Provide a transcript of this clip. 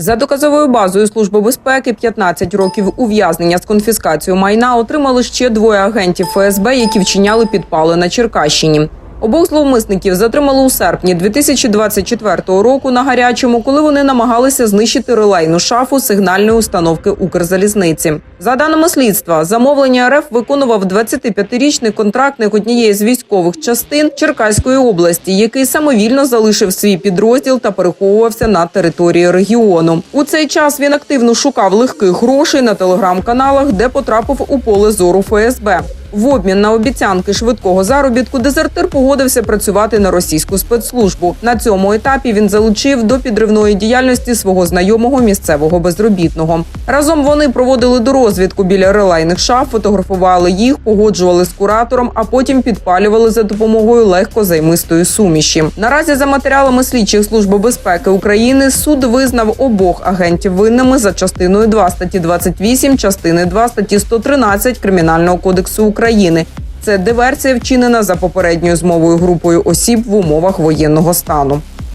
За доказовою базою Служби безпеки 15 років ув'язнення з конфіскацією майна отримали ще двоє агентів ФСБ, які вчиняли підпали на Черкащині. Обох зловмисників затримали у серпні 2024 року на гарячому, коли вони намагалися знищити релейну шафу сигнальної установки Укрзалізниці. За даними слідства, замовлення РФ виконував 25-річний контрактник однієї з військових частин Черкаської області, який самовільно залишив свій підрозділ та переховувався на території регіону. У цей час він активно шукав легких грошей на телеграм-каналах, де потрапив у поле зору ФСБ. В обмін на обіцянки швидкого заробітку дезертир погодився працювати на російську спецслужбу. На цьому етапі він залучив до підривної діяльності свого знайомого місцевого безробітного. Разом вони проводили дорозвідку біля релейних шаф, фотографували їх, погоджували з куратором, а потім підпалювали за допомогою легкозаймистої суміші. Наразі за матеріалами слідчих служби безпеки України суд визнав обох агентів винними за частиною 2 статті 28, частини 2 статті 113 Кримінального кодексу України. Це диверсія вчинена за попередньою змовою групою осіб в умовах воєнного стану.